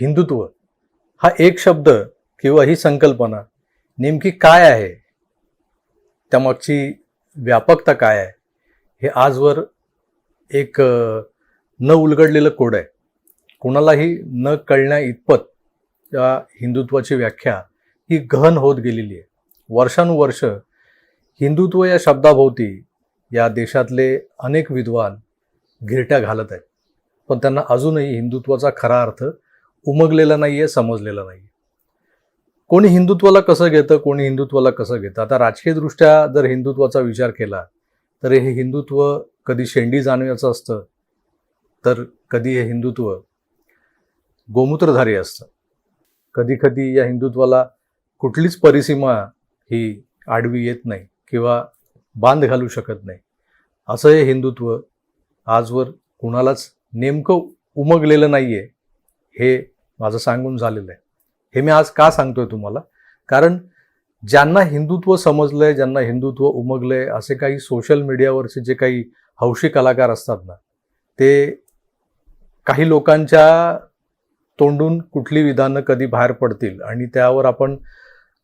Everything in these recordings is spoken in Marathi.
हिंदुत्व हा एक शब्द किंवा ही संकल्पना नेमकी काय आहे? त्यामागची व्यापकता काय आहे? हे आजवर एक न उलगडलेलं कोड आहे. कोणालाही न कळण्या इतपत या हिंदुत्वाची व्याख्या ही गहन होत गेलेली आहे. वर्षानुवर्ष हिंदुत्व या शब्दाभोवती या देशातले अनेक विद्वान घिरट्या घालत आहेत. पण त्यांना अजूनही हिंदुत्वाचा खरा अर्थ उमगलेला नाही आहे समजलेला नाही कोणी हिंदुत्वाला कसं घेतं कोणी हिंदुत्वाला कसं घेतं? आता राजकीयदृष्ट्या जर हिंदुत्वाचा विचार केला तर हे हिंदुत्व कधी शेंडी जाणवायचं असतं तर कधी हे हिंदुत्व गोमूत्रधारी असतं. कधी कधी या हिंदुत्वाला कुठलीच परिसीमा ही आडवी येत नाही किंवा बांध घालू शकत नाही. असं हे हिंदुत्व आजवर कुणालाच नेमकं उमगलेलं नाही आहे हे माझं सांगून झालेलं आहे. हे मी आज का सांगतोय तुम्हाला? कारण ज्यांना हिंदुत्व समजलंय ज्यांना हिंदुत्व उमगलंय असे काही सोशल मीडियावरचे जे काही हौशी कलाकार असतात ना ते काही लोकांच्या तोंडून कुठली विधानं कधी बाहेर पडतील आणि त्यावर आपण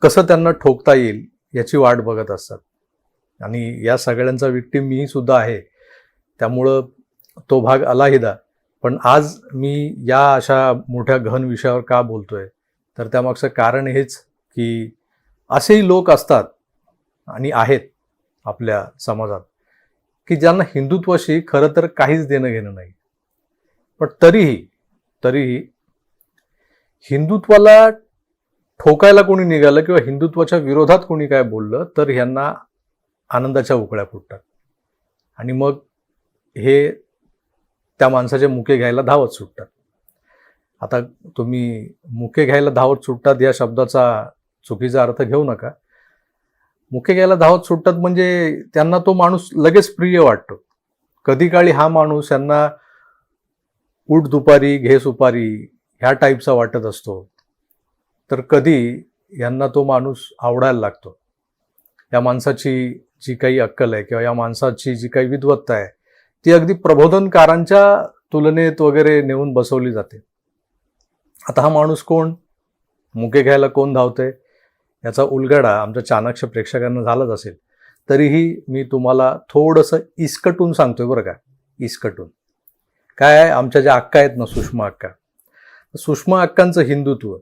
कसं त्यांना ठोकता येईल याची वाट बघत असतात. आणि या सगळ्यांचा विक्टीम मी सुद्धा आहे. त्यामुळं तो भाग अलाहिदा पण आज मी या अशा मोठ्या घन विषयावर का बोलतोय? तर त्यामागचं कारण हेच की असेही लोक असतात आणि आहेत आपल्या समाजात की ज्यांना हिंदुत्वाशी खरं तर काहीच देणं घेणं नाही. पण तरीही तरीही हिंदुत्वाला ठोकायला कोणी निघालं किंवा हिंदुत्वाच्या विरोधात कोणी काय बोललं तर ह्यांना आनंदाच्या उकळ्या फुटतात. आणि मग हे त्या माणसाचे मुके घ्यायला धावत सुटतात. आता तुम्ही मुके घ्यायला धावत सुटतात या शब्दाचा चुकीचा अर्थ घेऊ नका. मुके घ्यायला धावत सुटतात म्हणजे त्यांना तो माणूस लगेच प्रिय वाटतो. कधी काळी हा माणूस यांना उठ दुपारी घे सुपारी ह्या टाईपचा वाटत असतो. तर कधी यांना तो माणूस आवडायला लागतो. या माणसाची जी काही अक्कल आहे किंवा या माणसाची जी काही विद्वत्ता आहे ती अगदी प्रबोधनकारांच्या तुलनेत वगैरे नेऊन बसवली जाते. आता हा माणूस कोण? मुके घ्यायला कोण धावते याचा उलगडा आमच्या चाणक्य प्रेक्षकांना झालाच असेल. तरीही मी तुम्हाला थोडंसं इस्कटून सांगतोय बरं का? इस्कटून. काय आहे? आमच्या ज्या अक्का आहेत ना सुषमा अक्का. सुषमा अक्कांचं हिंदुत्व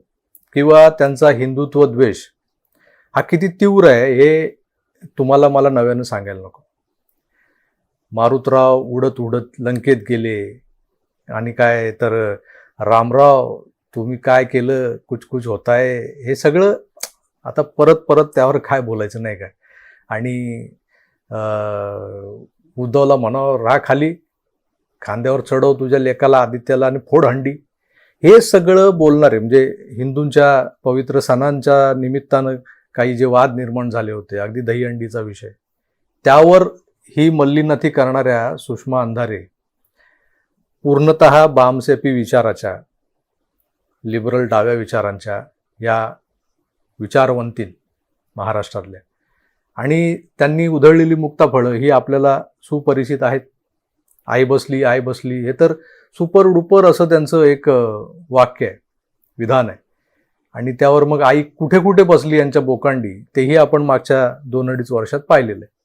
किंवा त्यांचा हिंदुत्व द्वेष हा किती तीव्र आहे हे तुम्हाला मला नव्यानं सांगायला नको. मारुतराव उडत उडत लंकेत गेले. आणि काय तर रामराव तुम्ही काय केलं? कुछ कुछ होताय? हे सगळं आता परत परत त्यावर काय बोलायचं नाही काय आणि उद्धवला म्हणावं रा खाली. खांद्यावर चढव तुझ्या लेकाला आदित्याला आणि फोड हंडी. हे सगळं बोलणारे म्हणजे हिंदूंच्या पवित्र सणांच्या निमित्तानं काही जे वाद निर्माण झाले होते अगदी दहीहंडीचा विषय. त्यावर ही मल्लीनथी करणाऱ्या सुषमा अंधारे पूर्णत बामसेपी विचाराच्या लिबरल डाव्या विचारांच्या या विचारवंतीन महाराष्ट्रातल्या. आणि त्यांनी उधळलेली मुक्ताफळं ही आपल्याला सुपरिचित आहेत. आई बसली आई बसली हे तर सुपर डुपर असं त्यांचं एक वाक्य आहे विधान आहे. आणि त्यावर मग आई कुठे कुठे बसली यांच्या बोकांडी तेही आपण मागच्या दोन अडीच वर्षात पाहिलेलं आहे.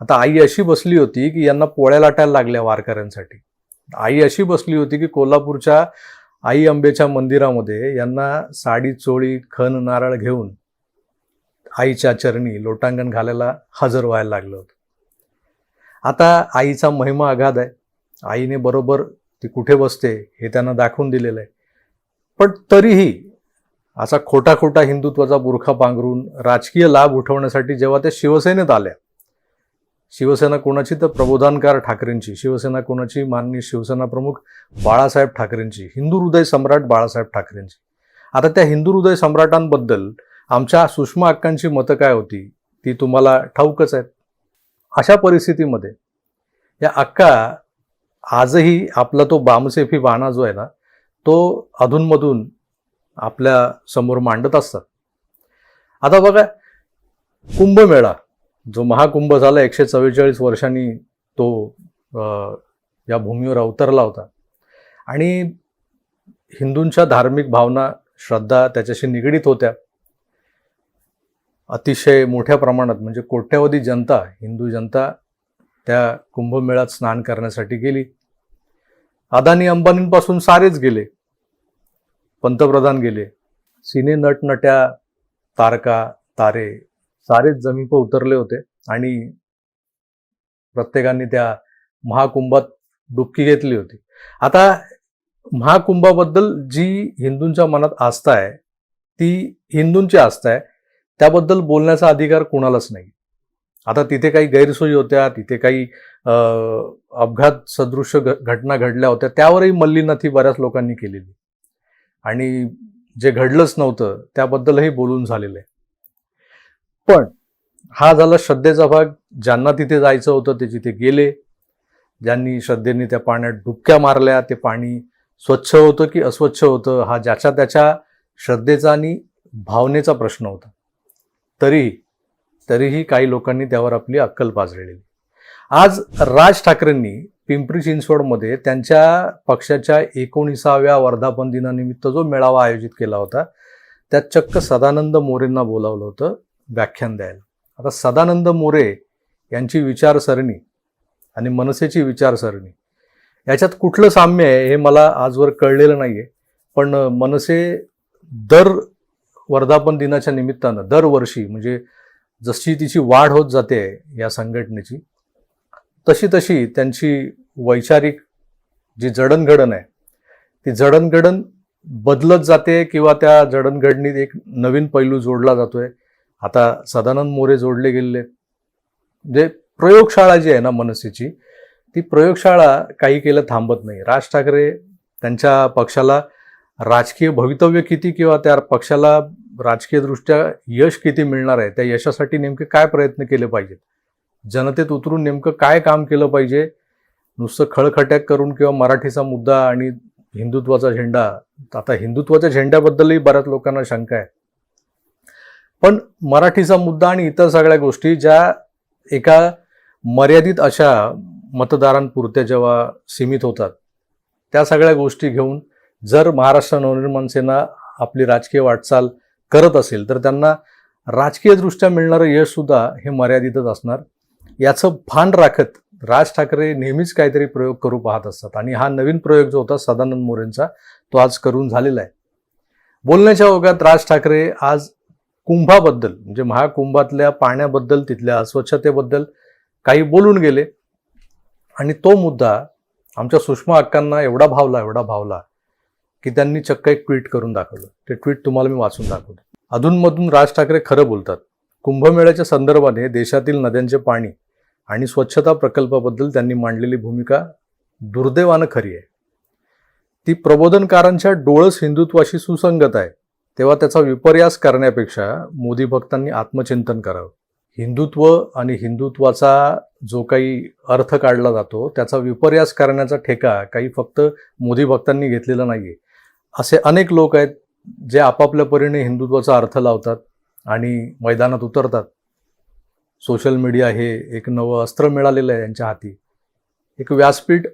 आता आई अशी बसली होती की यांना पोळ्या लाटायला लागल्या वारकऱ्यांसाठी. आई अशी बसली होती की कोल्हापूरच्या आई अंबेच्या मंदिरामध्ये यांना साडी चोळी खण नारळ घेऊन आईच्या चरणी लोटांगण घालायला हजर व्हायला लागलं होतं. आता आईचा महिमा अगाध आहे. आईने बरोबर ती कुठे बसते हे त्यांना दाखवून दिलेलं आहे. पण तरीही असा खोटा खोटा हिंदुत्वाचा बुरखा पांघरून राजकीय लाभ उठवण्यासाठी जेव्हा त्या शिवसेनेत आल्या शिवसेना कोणाची तर प्रबोधनकार ठाकरेंची शिवसेना कोणाची? माननीय शिवसेना प्रमुख बाळासाहेब ठाकरेंची हिंदू हृदय सम्राट बाळासाहेब ठाकरेंची. आता त्या हिंदू हृदय सम्राटांबद्दल आमच्या सुषमा अक्कांची मतं काय होती? ती तुम्हाला ठाऊकच आहेत. अशा परिस्थितीमध्ये या अक्का आजही आपला तो बामसेफी बाणा जो आहे ना तो अधूनमधून आपल्यासमोर मांडत असतात. आता बघा कुंभमेळा. जो महाकुंभ झाला एकशे चव्वेचाळीस वर्षांनी तो या भूमीवर अवतरला होता. आणि हिंदूंच्या धार्मिक भावना श्रद्धा त्याच्याशी निगडीत होत्या. अतिशय मोठ्या प्रमाणात म्हणजे कोट्यावधी जनता हिंदू जनता त्या कुंभमेळ्यात स्नान करण्यासाठी गेली. अदानी अंबानींपासून सारेच गेले. पंतप्रधान गेले. सिने नटनट्या तारका तारे सारेच जमीप उतरले होते. आणि प्रत्येकाने त्या महाकुंभात डुबकी घेतली होती. आता महाकुंभाबद्दल जी हिंदूंच्या मनात आस्था आहे ती हिंदूंची आस्था आहे त्याबद्दल बोलण्याचा अधिकार कोणालाच नाही. आता तिथे काही गैरसोयी होत्या तिथे काही अपघात सदृश घ- घटना घडल्या होत्या त्यावरही मल्लीनाथी बऱ्याच लोकांनी केलेली. आणि जे घडलंच नव्हतं त्याबद्दलही बोलून झालेलं आहे. पण हा झाला श्रद्धेचा भाग. ज्यांना तिथे जायचं होतं ते तिथे गेले ज्यांनी श्रद्धेने त्या पाण्यात डुबक्या मारल्या ते पाणी स्वच्छ होतं की अस्वच्छ होतं हा ज्याच्या त्याच्या श्रद्धेचा आणि भावनेचा प्रश्न होता. तरीही तरीही काही लोकांनी त्यावर आपली अक्कल पाजळली आज राज ठाकरेंनी पिंपरी चिंचवडमध्ये त्यांच्या पक्षाच्या एकोणीसाव्या वर्धापन दिनानिमित्त जो मेळावा आयोजित केला होता त्यात चक्क सदानंद मोरेंना बोलावलं होतं. व्याख्यान द्यायला. आता सदानंद मोरे यांची विचारसरणी आणि मनसेची विचारसरणी याच्यात कुठलं साम्य आहे हे मला आजवर कळलेलं नाही आहे पण मनसे दर वर्धापन दिनाच्या निमित्तानं दरवर्षी म्हणजे जशी तिची वाढ होत जाते या संघटनेची तशी तशी त्यांची वैचारिक जी जडणघडण आहे ती जडणघडण बदलत जाते किंवा त्या जडणघडणीत एक नवीन पैलू जोडला जातोय. आता सदानंद मोरे जोडले गेलेले आहेत. म्हणजे प्रयोगशाळा जी आहे ना मनसेची ती प्रयोगशाळा काही केलं थांबत नाही. राज ठाकरे त्यांच्या पक्षाला राजकीय भवितव्य किती किंवा त्या पक्षाला राजकीयदृष्ट्या यश किती मिळणार आहे त्या यशासाठी नेमके काय प्रयत्न केले पाहिजेत? जनतेत उतरून नेमकं काय काम केलं पाहिजे? नुसतं खळखट्याक करून किंवा मराठीचा मुद्दा आणि हिंदुत्वाचा झेंडा आता हिंदुत्वाच्या झेंड्याबद्दलही बऱ्याच लोकांना शंका आहे. पण मराठीचा मुद्दा आणि इतर सगळ्या गोष्टी ज्या एका मर्यादित अशा मतदारांपुरत्या जेव्हा सीमित होतात त्या सगळ्या गोष्टी घेऊन जर महाराष्ट्र नवनिर्माण सेना आपली राजकीय वाटचाल करत असेल तर त्यांना राजकीयदृष्ट्या मिळणारं यशसुद्धा हे मर्यादितच असणार. याचं भान राखत राज ठाकरे नेहमीच काहीतरी प्रयोग करू पाहत असतात आणि हा नवीन प्रयोग जो होता सदानंद मोरेंचा तो आज करून झालेला आहे. बोलण्याच्या ओघात राज ठाकरे आज कुंभाबद्दल म्हणजे महाकुंभातल्या पाण्याबद्दल तिथल्या अस्वच्छतेबद्दल काही बोलून गेले. आणि तो मुद्दा आमच्या सुषमा अक्कांना एवढा भावला एवढा भावला की त्यांनी चक्क एक ट्विट करून दाखवलं. ते ट्विट तुम्हाला मी वाचून दाखवलं अधूनमधून राज ठाकरे खरं बोलतात. कुंभमेळ्याच्या संदर्भाने देशातील नद्यांचे पाणी आणि स्वच्छता प्रकल्पाबद्दल त्यांनी मांडलेली भूमिका दुर्दैवानं खरी आहे. ती प्रबोधनकारांच्या डोळस हिंदुत्वाशी सुसंगत आहे. तेव्हा त्याचा विपर्यास करण्यापेक्षा मोदी भक्तांनी आत्मचिंतन करावं. हिंदुत्व आणि हिंदुत्वाचा जो काही अर्थ काढला जातो त्याचा विपर्यास करण्याचा ठेका काही फक्त मोदी भक्तांनी घेतलेला आहे असे अनेक लोक आहेत जे आपापल्या परीने हिंदुत्वाचा अर्थ लावतात आणि मैदानात उतरतात. सोशल मीडिया हे एक नवं अस्त्र मिळालेलं आहे यांच्या हाती. एक व्यासपीठ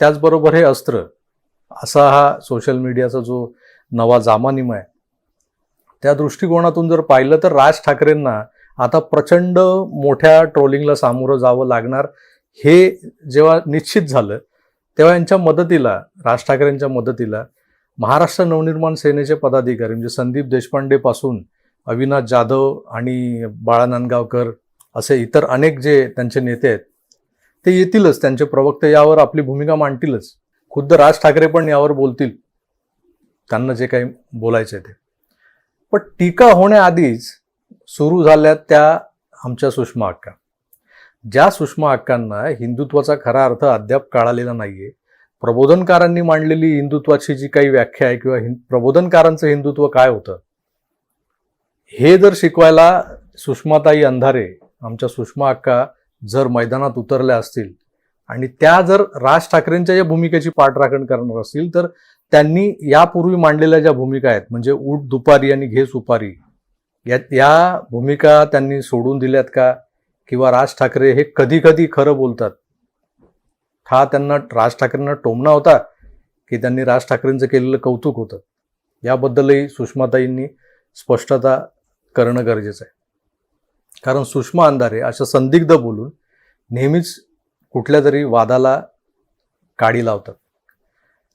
त्याचबरोबर हे अस्त्र. असा हा सोशल मीडियाचा जो नवा जामानिमा आहे त्या दृष्टिकोनातून जर पाहिलं तर राज ठाकरेंना आता प्रचंड मोठ्या ट्रोलिंगला सामोरं जावं लागणार हे जेव्हा निश्चित झालं तेव्हा यांच्या मदतीला राज ठाकरेंच्या मदतीला महाराष्ट्र नवनिर्माण सेनेचे पदाधिकारी म्हणजे संदीप देशपांडेपासून अविनाश जाधव आणि बाळा नांदगावकर असे इतर अनेक जे त्यांचे नेते आहेत ते येतीलच. त्यांचे प्रवक्ते यावर आपली भूमिका मांडतीलच. खुद्द राज ठाकरे पण यावर बोलतील. त्यांना जे काही बोलायचे आहे ते. पण टीका होण्याआधीच सुरू झाल्या त्या आमच्या सुषमा अक्का ज्या सुषमा अक्कांना हिंदुत्वाचा खरा अर्थ अद्याप कळालेला नाहीये प्रबोधनकारांनी मांडलेली हिंदुत्वाची जी काही व्याख्या आहे किंवा हिं प्रबोधनकारांचं हिंदुत्व काय होतं हे जर शिकवायला सुषमाताई अंधारे आमच्या सुषमा अक्का जर मैदानात उतरल्या असतील आणि त्या जर राज ठाकरेंच्या या भूमिकेची पाठराखण करणार असतील तर त्यांनी यापूर्वी मांडलेल्या ज्या भूमिका आहेत म्हणजे उठ दुपारी आणि घे सुपारी या या भूमिका त्यांनी सोडून दिल्यात का? किंवा राज ठाकरे हे कधी कधी खरं बोलतात? हा त्यांना राज ठाकरेंना टोमणा होता की त्यांनी राज ठाकरेंचं केलेलं कौतुक होतं. याबद्दलही सुषमाताईंनी स्पष्टता करणं गरजेचं आहे. कारण सुषमा अंधारे अशा संदिग्ध बोलून नेहमीच कुठल्या तरी वादाला काडी लावतात.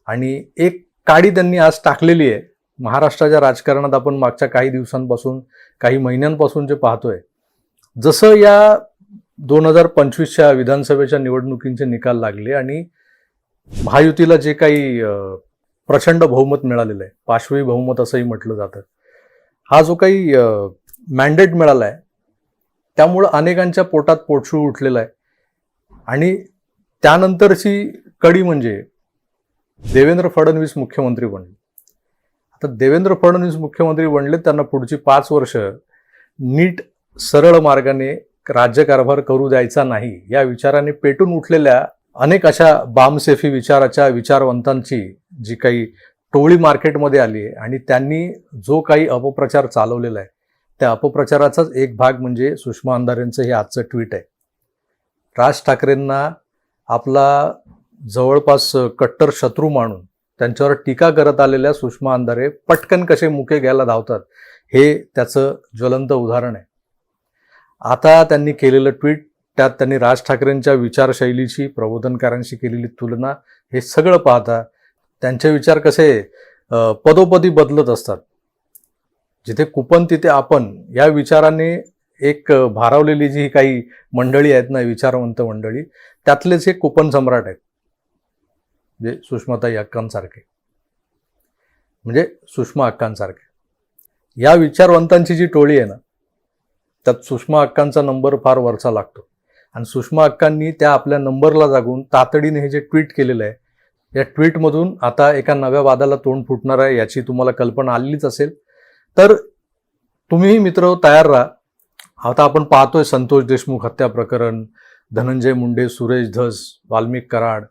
आणि एक काडी त्यांनी आज टाकलेली आहे. महाराष्ट्राच्या राजकारणात आपण मागच्या काही दिवसांपासून काही महिन्यांपासून जे पाहतोय जसं या दोन हजार पंचवीसच्या विधानसभेच्या निवडणुकींचे निकाल लागले आणि महायुतीला जे काही प्रचंड बहुमत मिळालेलं आहे पाशवी बहुमत असंही म्हटलं जातं. हा जो काही मॅन्डेट मिळाला आहे त्यामुळं अनेकांच्या पोटात पोटशू उठलेला आहे. आणि त्यानंतरची कडी म्हणजे देवेंद्र फडणवीस मुख्यमंत्री बनले. आता देवेंद्र फडणवीस मुख्यमंत्री बनले त्यांना पुढची पाच वर्ष नीट सरळ मार्गाने राज्यकारभार करू द्यायचा नाही या विचाराने पेटून उठलेल्या अनेक अशा बामसेफी विचाराच्या विचारवंतांची जी काही टोळी मार्केटमध्ये आली आहे आणि त्यांनी जो काही अपप्रचार चालवलेला आहे त्या अपप्रचाराचाच एक भाग म्हणजे सुषमा अंधारेंचं हे आजचं ट्विट आहे. राज ठाकरेंना आपला जवळपास कट्टर शत्रू मानून त्यांच्यावर टीका करत आलेल्या सुषमा अंधारे पटकन कसे मुके घ्यायला धावतात हे त्याचं ज्वलंत उदाहरण आहे. आता त्यांनी केलेलं ट्विट त्यात त्यांनी राज ठाकरेंच्या विचारशैलीची प्रबोधनकारांशी केलेली तुलना हे सगळं पाहता त्यांचे विचार कसे पदोपदी बदलत असतात. जिथे कुपन तिथे आपण या विचाराने एक भारावलेली जी काही मंडळी आहेत ना विचारवंत मंडळी त्यातलेच एक कुपन सम्राट आहेत. म्हणजे सुषमाताई अक्कांसारखे. म्हणजे सुषमा अक्कांसारखे. या विचारवंतांची जी टोळी आहे ना त्यात सुषमा अक्कांचा नंबर फार वरचा लागतो. आणि सुषमा अक्कांनी त्या आपल्या नंबरला जागून तातडीने हे जे ट्विट केलेलं आहे या ट्विटमधून आता एका नव्या वादाला तोंड फुटणार आहे याची तुम्हाला कल्पना आलीच असेल. तर तुम्हीही मित्र तयार राहा. आता आपण पाहतोय संतोष देशमुख हत्या प्रकरण धनंजय मुंडे सुरेश धस वाल्मिक कराड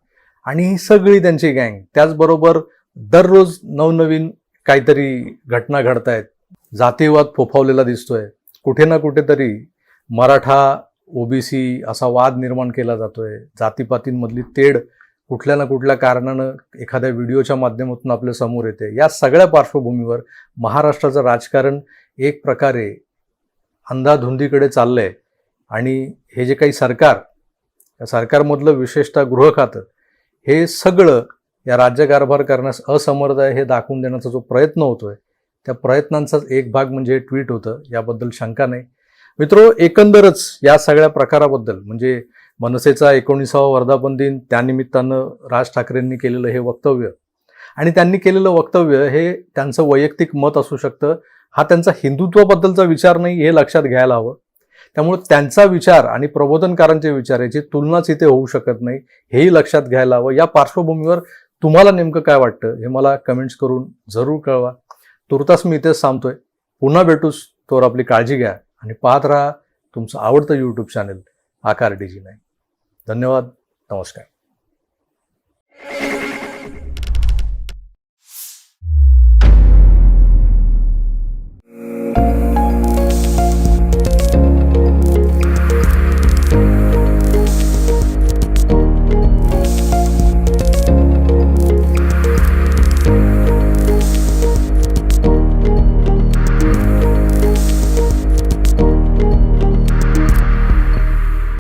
आणि ही सगळी त्यांची गँग. त्याचबरोबर दररोज नवनवीन काहीतरी घटना घडतायत. जातीवाद फोफावलेला दिसतोय. कुठे ना कुठेतरी मराठा ओबीसी असा वाद निर्माण केला जातोय. जातीपातींमधली तेढ कुठल्या ना कुठल्या कारणानं एखाद्या व्हिडिओच्या माध्यमातून आपल्यासमोर येते. या सगळ्या पार्श्वभूमीवर महाराष्ट्राचं राजकारण एक प्रकारे अंधाधुंदीकडे चाललंय. आणि हे जे काही सरकार या सरकारमधलं विशेषतः गृह खातं हे सगळं या राज्यकारभार करण्यास असमर्थ आहे हे दाखवून देण्याचा जो प्रयत्न होतोय त्या प्रयत्नांचाच एक भाग म्हणजे ट्विट होतं याबद्दल शंका नाही. मित्रो एकंदरच या सगळ्या प्रकाराबद्दल म्हणजे मनसेचा एकोणीसावा वर्धापन दिन त्यानिमित्तानं राज ठाकरेंनी केलेलं हे वक्तव्य आणि त्यांनी केलेलं वक्तव्य हे त्यांचं वैयक्तिक मत असू शकतं हा त्यांचा हिंदुत्वाबद्दलचा विचार नाही हे लक्षात घ्यायला हवं. त्यामुळे त्यांचा विचार आणि प्रबोधनकारांचे विचार याची तुलनाच इथे होऊ शकत नाही हेही लक्षात घ्यायला हवं. या पार्श्वभूमीवर तुम्हाला नेमकं काय वाटतं हे मला कमेंट्स करून जरूर कळवा. तुर्तास मी इथेच सांगतोय पुन्हा भेटूस तोवर आपली काळजी घ्या आणि पाहत राहा तुमचं आवडतं यूट्यूब चॅनल आकार डीजी नाही धन्यवाद नमस्कार.